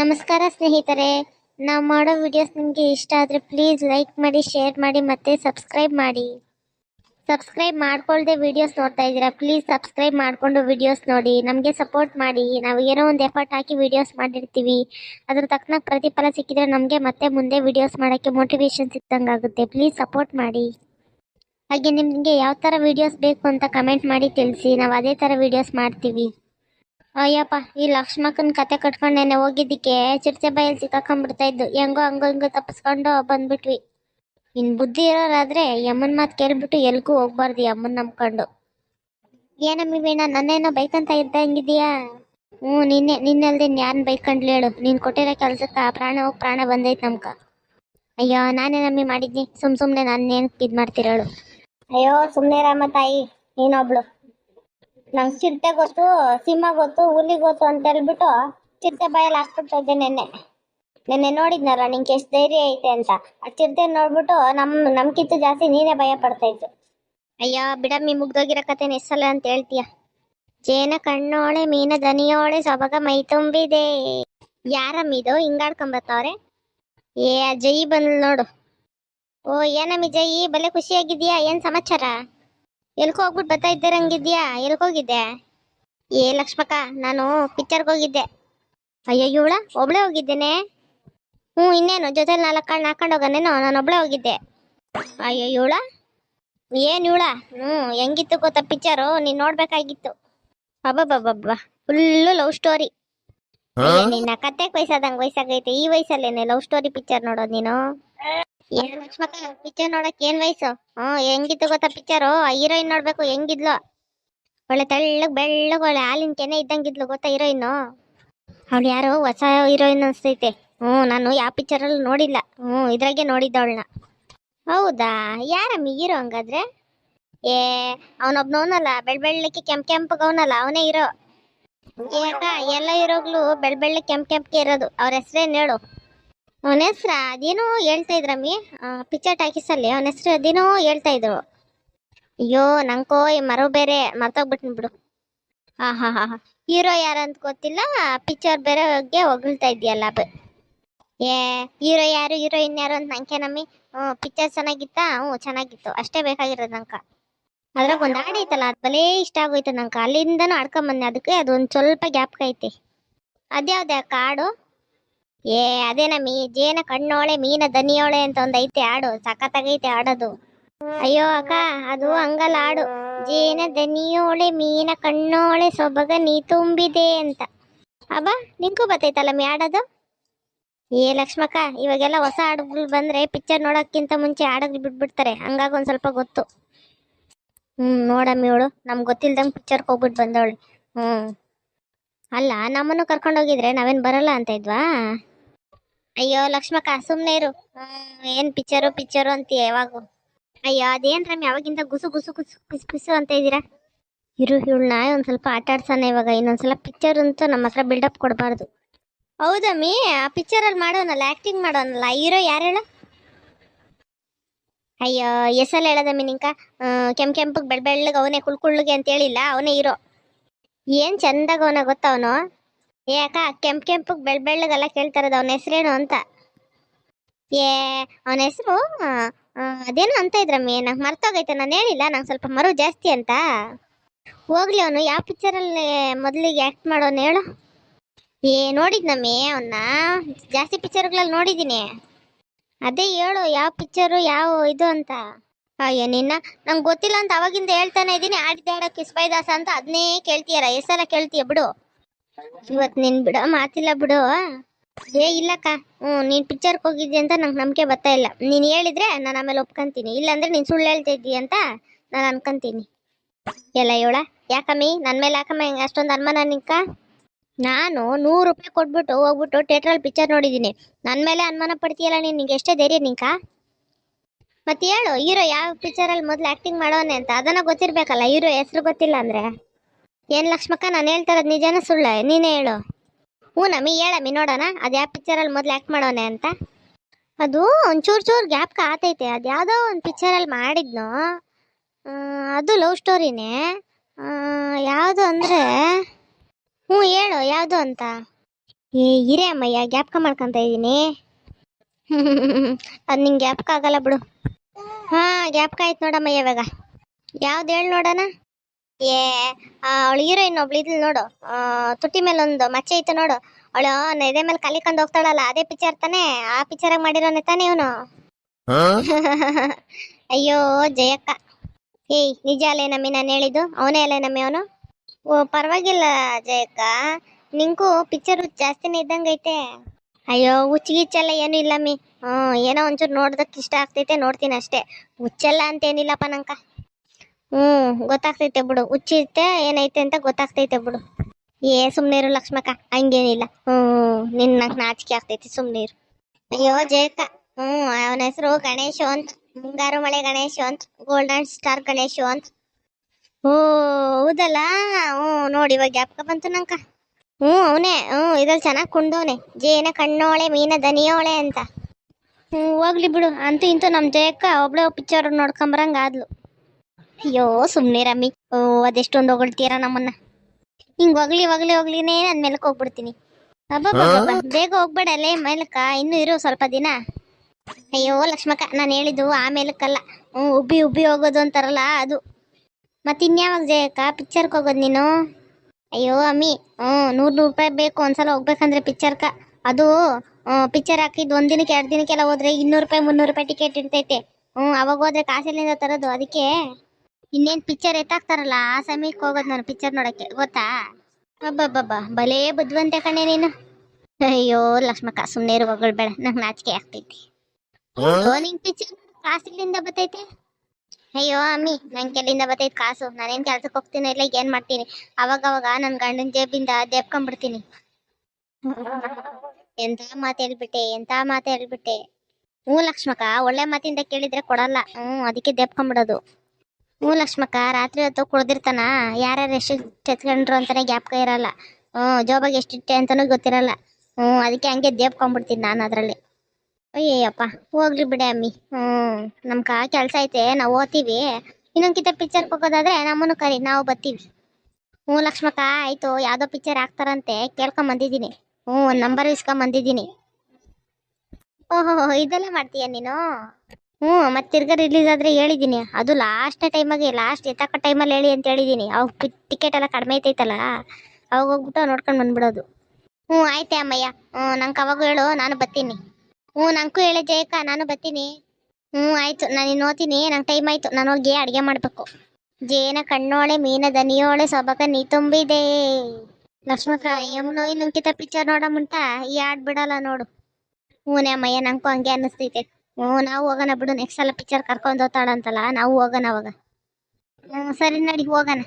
ನಮಸ್ಕಾರ ಸ್ನೇಹಿತರೆ, ನಾವು ಮಾಡೋ ವಿಡಿಯೋಸ್ ನಿಮಗೆ ಇಷ್ಟ ಆದರೆ ಪ್ಲೀಸ್ ಲೈಕ್ ಮಾಡಿ ಶೇರ್ ಮಾಡಿ ಮತ್ತೆ ಸಬ್ಸ್ಕ್ರೈಬ್ ಮಾಡಿ. ಸಬ್ಸ್ಕ್ರೈಬ್ ಮಾಡ್ಕೊಳ್ಳದೆ ವಿಡಿಯೋಸ್ ನೋಡ್ತಾ ಇದ್ದೀರಾ? ಪ್ಲೀಸ್ ಸಬ್ಸ್ಕ್ರೈಬ್ ಮಾಡಿಕೊಂಡು ವಿಡಿಯೋಸ್ ನೋಡಿ. ನಮಗೆ ಸಪೋರ್ಟ್ ಮಾಡಿ. ನಾವು ಏನೋ ಒಂದು ಎಫರ್ಟ್ ಹಾಕಿ ವಿಡಿಯೋಸ್ ಮಾಡಿರ್ತೀವಿ. ಅದ್ರ ತಕ್ಕನಾಗ ಪ್ರತಿಫಲ ಸಿಕ್ಕಿದ್ರೆ ನಮಗೆ ಮತ್ತೆ ಮುಂದೆ ವಿಡಿಯೋಸ್ ಮಾಡೋಕ್ಕೆ ಮೋಟಿವೇಶನ್ ಸಿಕ್ದಂಗೆ ಆಗುತ್ತೆ. ಪ್ಲೀಸ್ ಸಪೋರ್ಟ್ ಮಾಡಿ. ಹಾಗೆ ನಿಮಗೆ ಯಾವ ಥರ ವಿಡಿಯೋಸ್ ಬೇಕು ಅಂತ ಕಮೆಂಟ್ ಮಾಡಿ ತಿಳಿಸಿ. ನಾವು ಅದೇ ಥರ ವಿಡಿಯೋಸ್ ಮಾಡ್ತೀವಿ. ಅಯ್ಯಪ್ಪ, ಈ ಲಕ್ಷ್ಮಕ್ಕನ ಕತೆ ಕಟ್ಕೊಂಡು ನೆನ್ನೆ ಹೋಗಿದ್ದಕ್ಕೆ ಚಿರ್ಚೆ ಬಾಯಲ್ಲಿ ಸಿಕ್ಕಾಕೊಂಡ್ಬಿಡ್ತಾ ಇದ್ದು ಹೆಂಗೋ ಹಂಗೋ ಹಿಂಗೋ ತಪ್ಪಿಸ್ಕೊಂಡು ಬಂದ್ಬಿಟ್ವಿ. ಇನ್ ಬುದ್ಧಿ ಇರೋರಾದ್ರೆ ಯಮ್ಮನ ಮಾತು ಕೇಳ್ಬಿಟ್ಟು ಎಲ್ಗೂ ಹೋಗ್ಬಾರ್ದು ಯಮ್ಮನ್ ನಂಬ್ಕೊಂಡು. ಏನಮ್ಮಿ ವೀಣ, ನನ್ನೇನೋ ಬೈಕಂತ ಇದ್ದಂಗಿದೆಯಾ ಹ್ಞೂ ನಿನ್ನೆ, ನಿನ್ನಲ್ದೆ ಯಾರನ್ನ ಬೈಕಂಡ್ಲಿ ಹೇಳು. ನೀನು ಕೊಟ್ಟಿರೋ ಕೆಲ್ಸಕ್ಕೆ ಪ್ರಾಣ ಹೋಗಿ ಪ್ರಾಣ ಬಂದೈತೆ ನಮ್ಗೆ ಅಯ್ಯೋ ನಾನೇ ನಮ್ಮಿ ಮಾಡಿದ್ನಿ? ಸುಮ್ ಸುಮ್ಮನೆ ನಾನೇನು ಇದು ಮಾಡ್ತಿರೋಳು ಅಯ್ಯೋ ಸುಮ್ಮನೆ ರಾಮ ತಾಯಿ. ನೀನೊಬ್ಳು. ನಂಗೆ ಚಿರತೆ ಗೊತ್ತು, ಸಿಂಹ ಗೊತ್ತು, ಹುಲಿ ಗೊತ್ತು ಅಂತ ಹೇಳ್ಬಿಟ್ಟು ಚಿರತೆ ಬಾಯಲ್ಲಿ ಹಾಕ್ಬಿಟ್ಟು ನೆನ್ನೆ. ನೆನ್ನೆ ನೋಡಿದ್ನಲ್ಲ, ನಿಂಗೆ ಎಷ್ಟು ಧೈರ್ಯ ಐತೆ ಅಂತ. ಆ ಚಿರತೆ ನೋಡ್ಬಿಟ್ಟು ನಮ್ ನಮ್ಕಿಂತ ಜಾಸ್ತಿ ನೀನೇ ಭಯ ಪಡ್ತಾ ಇತ್ತು ಅಯ್ಯೋ, ಬಿಡಮ್ಮಿ, ಮುಗ್ದೋಗಿರೋ ಕತೆ ನೆಸಲ್ಲ ಅಂತ ಹೇಳ್ತೀಯ? ಜೇನ ಕಣ್ಣೋಳೆ, ಮೀನ ದನಿಯೋಳೆ, ಸೊಬಗ ಮೈ ತುಂಬಿದೆ. ಯಾರಮ್ಮಿದು ಹಿಂಗಾಡ್ಕೊಂಬತ್ತವ್ರೆ ಏ ಜೈ ಬಂದ್ಲು ನೋಡು. ಓ, ಏನಮ್ಮಿ ಜಯಿ ಬಲೆ ಖುಷಿಯಾಗಿದ್ಯಾ ಏನ್ ಸಮಾಚಾರ? ಎಲ್ಕೋ ಹೋಗ್ಬಿಟ್ಟು ಬರ್ತಾ ಇದ್ದೀರಂಗಿದ್ಯಾ ಎಲ್ಕೋಗಿದ್ದೆ ಏ ಲಕ್ಷ್ಮಕ್ಕ ನಾನು ಪಿಕ್ಚರ್ಗೆ ಹೋಗಿದ್ದೆ. ಅಯ್ಯೋ ಇವಳ? ಒಬ್ಳೆ ಹೋಗಿದ್ದೇನೆ? ಹ್ಞೂ ಇನ್ನೇನು? ಜೊತೆಲಿ ನಾಲ್ಕು ಕಣ್ಣು ಹಾಕೊಂಡು ಹೋಗೋನೇನೋ ನಾನು? ಒಬ್ಳೆ ಹೋಗಿದ್ದೆ. ಅಯ್ಯೋ ಇವಳ? ಏನು ಇವಳ? ಹ್ಞೂ ಹೆಂಗಿತ್ತು ಗೊತ್ತಾ ಪಿಕ್ಚರು ನೀನು ನೋಡ್ಬೇಕಾಗಿತ್ತು. ಅಬ್ಬಬ್ಬಬ್ಬಬ್ಬ. ಫುಲ್ಲು ಲವ್ ಸ್ಟೋರಿ ನಿನ್ನ ಕತೆಗೆ ವಯಸ್ಸಾದಂಗೆ ವಯಸ್ಸಾಗೈತೆ. ಈ ವಯಸ್ಸಲ್ಲೇನೆ ಲವ್ ಸ್ಟೋರಿ ಪಿಕ್ಚರ್ ನೋಡೋದು ನೀನು? ಪಿಕ್ಚರ್ ನೋಡಕ್ ಏನ್ ವಯಸ್ಸು? ಹ್ಮ್ ಹೆಂಗಿತ್ತು ಗೊತ್ತಾ ಪಿಕ್ಚರು ಹೀರೋಯಿನ್ ನೋಡ್ಬೇಕು, ಹೆಂಗಿದ್ಲು? ಒಳ್ಳೆ ತೆಳ್ಳಗ್ ಬೆಳ್ಳಗ್ ಒಳ್ಳೆ ಹಾಲಿನ ಕೆನೆ ಇದ್ದಂಗಿದ್ಲು ಗೊತ್ತಾ ಹೀರೋಯಿನ್ ಅವ್ಳು ಯಾರು ಹೊಸ ಹೀರೋಯಿನ್ ಅನ್ಸ್ತೈತೆ. ಹ್ಮ್ ನಾನು ಯಾವ ಪಿಕ್ಚರಲ್ಲಿ ನೋಡಿಲ್ಲ. ಹ್ಮ್ ಇದ್ರಾಗೆ ನೋಡಿದ್ದವಳನ್ನ ಹೌದಾ? ಯಾರಮ್ಮಿ ಹೀರೋ ಹಂಗಾದ್ರೆ? ಏ ಅವನೊಬ್ನವನಲ್ಲ ಬೆಳ್ ಬೆಳ್ಳಕ್ಕೆ ಕೆಂಪ್ ಕೆಂಪಗ್ ಅವನಲ್ಲ, ಅವನೇ ಹೀರೋ ಎಲ್ಲ ಇರೋಗ್ಲು ಬೆಳ್ ಬೆಳ್ಳಕ್ಕೆ ಕೆಂಪ್ ಕೆಂಪ್ಗೆ ಇರೋದು. ಅವ್ರ ಹೆಸ್ರೇನ್ ಹೇಳು? ಅವನ ಹೆಸ್ರ ಅದೇನೋ ಹೇಳ್ತಾ ಇದ್ರಮ್ಮಿ ಪಿಕ್ಚರ್ ಟಾಕೀಸಲ್ಲಿ ಅವನ ಹೆಸ್ರು ಅದೇನೋ ಹೇಳ್ತಾ ಇದ್ರು. ಅಯ್ಯೋ ನಂಕೋ ಈ ಮರೋ ಬೇರೆ ಮರ್ತೋಗ್ಬಿಟ್ನಿ ಬಿಡು. ಹಾ ಹಾ ಹಾ ಹಾ. ಹೀರೋ ಯಾರಂತ ಗೊತ್ತಿಲ್ಲ ಪಿಕ್ಚರ್ ಬೇರೆ ಬಗ್ಗೆ ಹೊಗಳ್ತಾ ಇದೆಯಲ್ಲ ಬ ಏ, ಹೀರೋ ಯಾರು, ಹೀರೋಯಿನ್ ಯಾರು ಅಂತ ನಂಗೇನಮ್ಮಿ ಹ್ಞೂ ಪಿಕ್ಚರ್ ಚೆನ್ನಾಗಿತ್ತಾ? ಹ್ಞೂ, ಚೆನ್ನಾಗಿತ್ತು. ಅಷ್ಟೇ ಬೇಕಾಗಿರೋದು ನಂಕ ಅದ್ರಾಗ ಒಂದು ಹಾಡು ಐತಲ್ಲ, ಅದು ಭಲೇ ಇಷ್ಟ ಆಗೋಯ್ತು ನಂಗೆ. ಅಲ್ಲಿಂದನೂ ಆಡ್ಕೊಂಬಂದೆ ಅದಕ್ಕೆ ಅದೊಂದು ಸ್ವಲ್ಪ ಗ್ಯಾಪ್ಕ ಅದ್ಯಾವ್ದು ಅದ್ಯಾವ್ದೇ ಕಾಡು? ಏ ಅದೇನಮ್ಮಿ ಜೇನ ಕಣ್ಣೋಳೆ, ಮೀನ ದನಿಯೋಳೆ ಅಂತ ಒಂದ್ ಐತೆ ಹಾಡು ಸಖತ್ತಾಗೈತೆ ಹಾಡೋದು ಅಯ್ಯೋ ಅಕ್ಕ, ಅದು ಹಂಗಲ್ಲ ಹಾಡು ಜೇನ ದನಿಯೋಳೆ, ಮೀನ ಕಣ್ಣೋಳೆ, ಸೊಬಗ ನೀ ತುಂಬಿದೆ ಅಂತ. ಅಬ್ಬ, ನಿಂಗೂ ಮೀ ಹಾಡೋದು ಏ, ಲಕ್ಷ್ಮಕ್ಕ, ಇವಾಗೆಲ್ಲ ಹೊಸ ಹಾಡುಗಳು ಬಂದ್ರೆ ಪಿಕ್ಚರ್ ನೋಡೋಕ್ಕಿಂತ ಮುಂಚೆ ಹಾಡೋದು ಬಿಟ್ಬಿಡ್ತಾರೆ. ಹಂಗಾಗಿ ಒಂದ್ ಸ್ವಲ್ಪ ಗೊತ್ತು. ಹ್ಮ್, ನೋಡಮ್ಮಿ ಇವಳು ನಮ್ಗೆ ಗೊತ್ತಿಲ್ದಂಗೆ ಪಿಕ್ಚರ್ಗೆ ಹೋಗ್ಬಿಟ್ಟು ಬಂದವಳು. ಹ್ಮ್. ಅಲ್ಲ, ನಮ್ಮನ್ನು ಕರ್ಕೊಂಡೋಗಿದ್ರೆ ನಾವೇನ್ ಬರಲ್ಲ ಅಂತ ಇದ್ವಾ? ಅಯ್ಯೋ ಲಕ್ಷ್ಮಕ್ಕ ಸುಮ್ಮನೆ ಇರು. ಏನ್ ಪಿಕ್ಚರು ಪಿಕ್ಚರು ಅಂತೀಯ ಯಾವಾಗ. ಅಯ್ಯೋ, ಅದೇನ್ ರಮ್ಯ ಯಾವಾಗಿಂದ ಗುಸು ಗುಸು ಗುಸು ಪಿಸು ಪಿಸು ಅಂತ ಇದ್ದೀರಾ? ಇರು ಇವಳನ್ನ ಒಂದ್ ಸ್ವಲ್ಪ ಆಟ ಆಡ್ಸೋಣ ಇವಾಗ. ಇನ್ನೊಂದ್ಸಲ ಪಿಕ್ಚರ್ ಅಂತೂ ನಮ್ಮ ಹತ್ರ ಬಿಲ್ಡಪ್ ಕೊಡಬಾರ್ದು. ಹೌದಮ್ಮಿ ಆ ಪಿಕ್ಚರಲ್ಲಿ ಮಾಡೋನಲ್ಲ ಆಕ್ಟಿಂಗ್ ಮಾಡೋನಲ್ಲ? ಹೀರೋ ಯಾರು ಹೇಳು? ಅಯ್ಯೋ ಎಸಲ್ ಹೇಳದಮ್ಮಿ ನಿಂಕ? ಕೆಂಪ್ ಕೆಂಪಗ್ ಬೆಳ್ ಬೆಳ್ಳಗೆ ಅವನೇ ಕುಳ್ ಕುಳ್ಳಿಗೆ ಅಂತ ಹೇಳಿಲ್ಲ, ಅವನೇ ಹೀರೋ. ಏನ್ ಚಂದಾಗ ಅವನ ಗೊತ್ತ ಅವನು ಏ ಅಕ್ಕ, ಕೆಂಪ್ ಬೆಳ್ ಬೆಳ್ ಬೆಳ್ಳಗೆಲ್ಲ ಕೇಳ್ತಾರದ ಅವನ ಹೆಸ್ರೇನು ಅಂತ? ಏ, ಅವನ ಹೆಸರು ಅದೇನು ಅಂತ ಇದ್ರಮ್ಮಿ, ನಂಗೆ ಮರ್ತೋಗೈತೆ, ನಾನು ಹೇಳಿಲ್ಲ, ನಂಗೆ ಸ್ವಲ್ಪ ಮರು ಜಾಸ್ತಿ ಅಂತ. ಹೋಗ್ಲಿ ಅವನು, ಯಾವ ಪಿಕ್ಚರಲ್ಲಿ ಮೊದಲಿಗೆ ಆ್ಯಕ್ಟ್ ಮಾಡೋನು ಹೇಳು. ಏ, ನೋಡಿದ್ನಮ್ಮಿ ಅವನ್ನ ಜಾಸ್ತಿ ಪಿಕ್ಚರ್ಗಳಲ್ಲಿ ನೋಡಿದ್ದೀನಿ ಅದೇ ಹೇಳು, ಯಾವ ಪಿಕ್ಚರು ಯಾವ ಇದು ಅಂತ. ಅಯ್ಯೋ, ನಿನ್ನ, ನಂಗೆ ಗೊತ್ತಿಲ್ಲ ಅಂತ ಅವಾಗಿಂದ ಹೇಳ್ತಾನೆ ಇದ್ದೀನಿ ಆಡಿದ ಆಡೋಕೆ ದಾಸ ಅಂತ ಅದನ್ನೇ ಎಸ್ ಸಲ ಕೇಳ್ತೀಯ ಬಿಡು. ಇವತ್ತು ನಿನ್ ಬಿಡ ಮಾತಿಲ್ಲ ಬಿಡು. ಏ, ಇಲ್ಲಕ್ಕ. ಹ್ಞೂ ನೀನು ಪಿಕ್ಚರ್ಗೆ ಹೋಗಿದ್ದಿ ಅಂತ ನಂಗೆ ನಂಬಿಕೆ ಬರ್ತಾ ಇಲ್ಲ. ನೀನು ಹೇಳಿದ್ರೆ ನಾನು ಆಮೇಲೆ ಒಪ್ಕೊಂತೀನಿ. ಇಲ್ಲಾಂದ್ರೆ ನೀನು ಸುಳ್ಳು ಹೇಳ್ತಾ ಇದ್ದಿ ಅಂತ ನಾನು ಅನ್ಕೊಂತೀನಿ. ಎಲ್ಲ ಇವಳ ಯಾಕಮ್ಮಿ? ನನ್ನ ಮೇಲೆ ಯಾಕಮ್ಮ ಹಿಂಗೆ ಅಷ್ಟೊಂದು ಅನುಮಾನ ನಿಂಕ ನಾನು ನೂರು ರೂಪಾಯಿ ಕೊಟ್ಬಿಟ್ಟು ಹೋಗ್ಬಿಟ್ಟು ಥಿಯೇಟ್ರಲ್ಲಿ ಪಿಕ್ಚರ್ ನೋಡಿದ್ದೀನಿ. ನನ್ನ ಮೇಲೆ ಅನುಮಾನ ಪಡ್ತೀಯಲ್ಲ ನೀನು? ನಿಂಗೆ ಎಷ್ಟೇ ಧೈರ್ಯ ನಿಂಕ ಮತ್ತೆ ಹೇಳು, ಹೀರೋ ಯಾವ ಪಿಕ್ಚರಲ್ಲಿ ಮೊದಲು ಆ್ಯಕ್ಟಿಂಗ್ ಮಾಡೋನೆ ಅಂತ? ಅದನ್ನ ಗೊತ್ತಿರಬೇಕಲ್ಲ, ಹೀರೋ ಹೆಸರು ಗೊತ್ತಿಲ್ಲ ಅಂದರೆ. ಏನು ಲಕ್ಷ್ಮಕ್ಕ, ನಾನು ಹೇಳ್ತಾ ಇರೋದು ನಿಜಾನ ಸುಳ್ಳ, ನೀನೇ ಹೇಳು. ಹ್ಞೂ ನಮ್ಮಿ ಹೇಳಮ್ಮಿ ನೋಡೋಣ, ಅದು ಯಾವ ಪಿಕ್ಚರಲ್ಲಿ ಮೊದಲು ಆ್ಯಕ್ಟ್ ಮಾಡೋಣ ಅಂತ. ಅದು ಒಂಚೂರು ಚೂರು ಗ್ಯಾಪ್ಕ ಆತೈತೆ, ಅದು ಯಾವುದೋ ಒಂದು ಪಿಕ್ಚರಲ್ಲಿ ಮಾಡಿದ್ನೋ ಅದು ಲವ್ ಸ್ಟೋರಿನೇ ಯಾವುದು ಅಂದರೆ, ಹ್ಞೂ ಹೇಳು, ಯಾವುದು ಅಂತ. ಏ, ಇರೇ ಅಮ್ಮಯ್ಯ, ಗ್ಯಾಪ್ಕ ಮಾಡ್ಕೊತ ಇದ್ದೀನಿ ಅದು ನಿಂಗೆ ಗ್ಯಾಪ್ಕ ಆಗಲ್ಲ ಬಿಡು. ಹಾಂ, ಗ್ಯಾಪ್ಕ ಆಯ್ತು ನೋಡಮ್ಮಯ್ಯ ಇವಾಗ. ಯಾವ್ದು ಹೇಳಿ ನೋಡೋಣ? ಏ ಅವಳು ಹೀರೋಯಿನ್ ಒಬ್ಳು ಇದ್ಲು ನೋಡು. ಆ, ತುಟಿ ಮೇಲೆ ಒಂದು ಮಚ್ಚೆ ಐತೆ ನೋಡು. ಅವಳು ನೆದೆ ಮೇಲೆ ಕಲಿಕೊಂಡು ಹೋಗ್ತಾಳಲ್ಲ ಅದೇ ಪಿಕ್ಚರ್ ತಾನೇ? ಆ ಪಿಕ್ಚರಾಗ ಮಾಡಿರೋನೆ ತಾನೆ ಇವನು? ಅಯ್ಯೋ ಜಯಕ್ಕ. ಏಯ್ ನಿಜ ಅಲ್ಲೇನಮ್ಮಿ ನಾನು ಹೇಳಿದ್ದು? ಅವನೇ ಅಲ್ಲೇನಮ್ಮಿ ಅವನು? ಓ ಪರವಾಗಿಲ್ಲ ಜಯಕ್ಕ. ನಿಂಗೂ ಪಿಕ್ಚರ್ ಜಾಸ್ತಿನೇ ಇದ್ದಂಗೈತೆ ಅಯ್ಯೋ ಹುಚ್ಚಿಗಿಚ್ಚೆಲ್ಲ ಏನೂ ಇಲ್ಲಮ್ಮಿ ಹ್ಞೂ ಏನೋ ಒಂಚೂರು ನೋಡ್ದಕ್ಕೆ ಇಷ್ಟ ಆಗ್ತೈತೆ ನೋಡ್ತೀನಿ ಅಷ್ಟೇ. ಹುಚ್ಚೆಲ್ಲ ಅಂತೇನಿಲ್ಲಪ್ಪ ನಂಕ. ಹ್ಞೂ ಗೊತ್ತಾಗ್ತೈತೆ ಬಿಡು. ಹುಚ್ಚಿತ್ತೆ ಏನೈತೆ ಅಂತ ಗೊತ್ತಾಗ್ತೈತೆ ಬಿಡು. ಏ ಸುಮ್ಮನಿರು ಲಕ್ಷ್ಮಕ್ಕ, ಹಂಗೇನಿಲ್ಲ. ನಿನ್ನ ನಂಗೆ ನಾಚಿಕೆ ಆಗ್ತೈತಿ ಸುಮ್ಮನಿರು ಅಯ್ಯೋ, ಜಯಕ್ಕ. ಹ್ಞೂ ಅವನ ಹೆಸರು ಗಣೇಶ ಅಂತ. ಮುಂಗಾರು ಮಳೆ ಗಣೇಶ ಅಂತ. ಗೋಲ್ಡನ್ ಸ್ಟಾರ್ ಗಣೇಶ ಅಂತ. ಹೂ ಹೌದಲ್ಲ? ಹ್ಞೂ ನೋಡಿ, ಇವಾಗ ಜ್ಞಾಪಕ ಬಂತು ನಂಕ ಹ್ಞೂ ಅವನೇ. ಹ್ಞೂ ಇದ್ರಲ್ಲಿ ಚೆನ್ನಾಗಿ ಕುಂಡವನೆ. ಜೇನ ಕಣ್ಣೋಳೆ, ಮೀನ ದನಿಯೋಳೆ ಅಂತ. ಹ್ಞೂ ಹೋಗ್ಲಿ ಬಿಡು. ಅಂತೂ ಇಂತೂ ನಮ್ಮ ಜಯಕ್ಕ ಒಬ್ಳೆ ಪಿಕ್ಚರ್ ನೋಡ್ಕೊಂಬರಂಗ ಆದ್ಲು. ಅಯ್ಯೋ ಸುಮ್ಮನೆ ರಮಿ. ಓ ಅದೆಷ್ಟೊಂದು ಹೊಗಳ್ತೀರ ನಮ್ಮನ್ನ. ಹಿಂಗ್ ಹೊಗ್ಲಿ ಹೊಗ್ಲಿ ಹೊಗ್ಲಿನೇ ನಾನ್ ಮೇಲಕ್ಕೆ ಹೋಗ್ಬಿಡ್ತೀನಿ. ಅಬ್ಬಬ್ಬಬ್ಬ ಬೇಗ ಹೋಗ್ಬೇಡ ಅಲ್ಲೇ ಮೇಲಕ್ಕ ಇನ್ನೂ ಇರು ಸ್ವಲ್ಪ ದಿನ. ಅಯ್ಯೋ ಲಕ್ಷ್ಮಕ್ಕ ನಾನು ಹೇಳಿದ್ದು ಆ ಮೇಲಕ್ಕಲ್ಲ. ಹ್ಞೂ ಉಬ್ಬಿ ಉಬ್ಬಿ ಹೋಗೋದು ಅಂತಾರಲ್ಲ ಅದು. ಮತ್ತೆ ಇನ್ಯಾವಾಗ ಜಯಕ್ಕ ಪಿಕ್ಚರ್ಗೆ ಹೋಗೋದು ನೀನು? ಅಯ್ಯೋ ಅಮ್ಮಿ ಹ್ಞೂ ನೂರು ನೂರು ರೂಪಾಯಿ ಬೇಕು ಒಂದ್ಸಲ ಹೋಗ್ಬೇಕಂದ್ರೆ ಪಿಕ್ಚರ್ಕ ಅದು ಪಿಕ್ಚರ್ ಹಾಕಿದ್ದು ಒಂದ್ ದಿನಕ್ಕೆ ಎರಡು ದಿನಕ್ಕೆಲ್ಲ ಹೋದ್ರೆ ಇನ್ನೂರು ರೂಪಾಯಿ ಮುನ್ನೂರು ರೂಪಾಯಿ ಟಿಕೆಟ್ ಇರ್ತೈತೆ. ಹ್ಞೂ ಅವಾಗ ಹೋದ್ರೆ ಕಾಸಿಲಿಂದ ತರೋದು ಅದಕ್ಕೆ. ಇನ್ನೇನು ಪಿಕ್ಚರ್ ಎತ್ತಾಕ್ತಾರಲ್ಲ ಆ ಸಮಯಕ್ಕೆ ಹೋಗೋದು ನಾನು ಪಿಕ್ಚರ್ ನೋಡಕ್ಕೆ ಗೊತ್ತಾ? ಅಬ್ಬಬ್ಬಬ್ಬ ಬಲೇ ಬುದ್ಧಿವಂತೆ ಕಣೆ ನೀನು. ಅಯ್ಯೋ ಲಕ್ಷ್ಮಕ್ಕ ಸುಮ್ಮನೆ ಇರು ಬೇಡ ನಂಗೆ ನಾಚಿಕೆ ಆಗ್ತೈತಿ. ನಿಂಗೆ ಪಿಕ್ಚರ್ ಬರ್ತೈತೆ ಅಯ್ಯೋ ಅಮ್ಮಿ ನಂಗೆ ಎಲ್ಲಿಂದ ಬರ್ತೈತೆ ಕಾಸು? ನಾನೇನ್ ಕೆಲ್ಸಕ್ಕೆ ಹೋಗ್ತೀನಿ ಇಲ್ಲ ಏನ್ ಮಾಡ್ತೀನಿ? ಅವಾಗ ಅವಾಗ ನನ್ನ ಗಂಡನ ಜೇಬಿಂದ ದೇಪ್ಕೊಂಡ್ಬಿಡ್ತೀನಿ ಎಂತ ಮಾತು ಹೇಳ್ಬಿಟ್ಟೆ ಎಂತ ಮಾತು ಹೇಳ್ಬಿಟ್ಟೆ. ಹ್ಞೂ ಲಕ್ಷ್ಮಕ್ಕ ಒಳ್ಳೆ ಮಾತಿಂದ ಕೇಳಿದ್ರೆ ಕೊಡಲ್ಲ. ಹ್ಞೂ ಅದಕ್ಕೆ ದೇಪ್ಕೊಂಡ್ಬಿಡೋದು ಹ್ಞೂ ಲಕ್ಷ್ಮಕ್ಕ, ರಾತ್ರಿ ಹೊತ್ತು ಕುಡ್ದಿರ್ತಾನ. ಯಾರ್ಯಾರು ಎಷ್ಟು ಎತ್ಕೊಂಡ್ರು ಅಂತಾನೆ ಜ್ಞಾಪಕ ಇರಲ್ಲ. ಹ್ಞೂ, ಜೋಬಾಗ ಎಷ್ಟಿಟ್ಟೆ ಅಂತಾನೂ ಗೊತ್ತಿರಲ್ಲ. ಹ್ಞೂ, ಅದಕ್ಕೆ ಹಂಗೆ ದೇಪ್ಕೊಂಡ್ಬಿಡ್ತೀನಿ ನಾನು ಅದರಲ್ಲಿ. ಅಯ್ಯಯ್ಯಪ್ಪ, ಹೋಗ್ಲಿ ಬಿಡೆ ಅಮ್ಮಿ. ಹ್ಞೂ ಕಾ ಕೆಲಸ ಐತೆ, ನಾವು ಓದ್ತೀವಿ ಇನ್ನೊಂದ್ಕಿತ ಪಿಕ್ಚರ್ಗೆ ಹೋಗೋದಾದ್ರೆ ನಮ್ಮನ್ನು ಕರಿ, ನಾವು ಬರ್ತೀವಿ ಹ್ಞೂ ಲಕ್ಷ್ಮಕ್ಕ, ಆಯ್ತು, ಯಾವುದೋ ಪಿಕ್ಚರ್ ಹಾಕ್ತಾರಂತೆ, ಕೇಳ್ಕೊಂಡ್ ಬಂದಿದ್ದೀನಿ. ಹ್ಞೂ, ಒಂದು ನಂಬರ್ ಇಸ್ಕೊಂಡ್ ಬಂದಿದ್ದೀನಿ. ಓಹೋ ಇದೆಲ್ಲ ಮಾಡ್ತೀಯ ನೀನು? ಹ್ಞೂ, ಮತ್ತೆ ತಿರ್ಗಾ ರಿಲೀಸ್ ಆದರೆ ಹೇಳಿದ್ದೀನಿ ಅದು ಲಾಸ್ಟ್ ಟೈಮಾಗಿ ಲಾಸ್ಟ್ ಎತ್ತಕ್ಕ ಟೈಮಲ್ಲಿ ಹೇಳಿ ಅಂತ ಹೇಳಿದ್ದೀನಿ ಅವು ಟಿಕೆಟ್ ಎಲ್ಲ ಕಡಿಮೆ ಐತೈತಲ್ಲ, ಅವಾಗ ಹೋಗ್ಬಿಟ್ಟು ನೋಡ್ಕೊಂಡು ಬಂದ್ಬಿಡೋದು. ಹ್ಞೂ, ಆಯ್ತೆ ಅಮ್ಮಯ್ಯ. ಹ್ಞೂ, ನಂಗೆ ಅವಾಗ ಹೇಳು, ನಾನು ಬರ್ತೀನಿ. ಹ್ಞೂ, ನಂಗೂ ಹೇಳಿ ಜಯಕ್ಕ, ನಾನು ಬರ್ತೀನಿ. ಹ್ಞೂ, ಆಯ್ತು, ನಾನು ಇನ್ನು ಓದ್ತೀನಿ ನಂಗೆ ಟೈಮ್ ಆಯ್ತು. ನಾನು ಹೋಗಿ ಅಡುಗೆ ಮಾಡಬೇಕು. ಜೇನ ಕಣ್ಣೋಳೆ, ಮೀನ ದನಿಯೋಳೆ ಸೊಬಗ ನೀ ತುಂಬಿದೆ. ಲಕ್ಷ್ಮಕ್ಕ ಯಮ್ನೋ ಇನ್ನೊಂದ್ಕಿತ ಪಿಕ್ಚರ್ ನೋಡ ಈ ಆಡ್ ಬಿಡಲ್ಲ ನೋಡು. ಹ್ಞೂನೇ ಅಮ್ಮಯ್ಯ, ನಂಗೂ ಹಂಗೆ ಅನ್ನಿಸ್ತೈತೆ. ಹ್ಞೂ ನಾವು ಹೋಗೋಣ ಬಿಡು ನೆಕ್ಸ್ಟ್ ಸಲ ಪಿಕ್ಚರ್ ಕರ್ಕೊಂಡು ಹೋಗ್ತಾಳಂತಲ್ಲ, ನಾವು ಹೋಗೋಣ ಅವಾಗ. ಹ್ಞೂ ಸರಿ ನಡಿ, ಹೋಗೋಣ.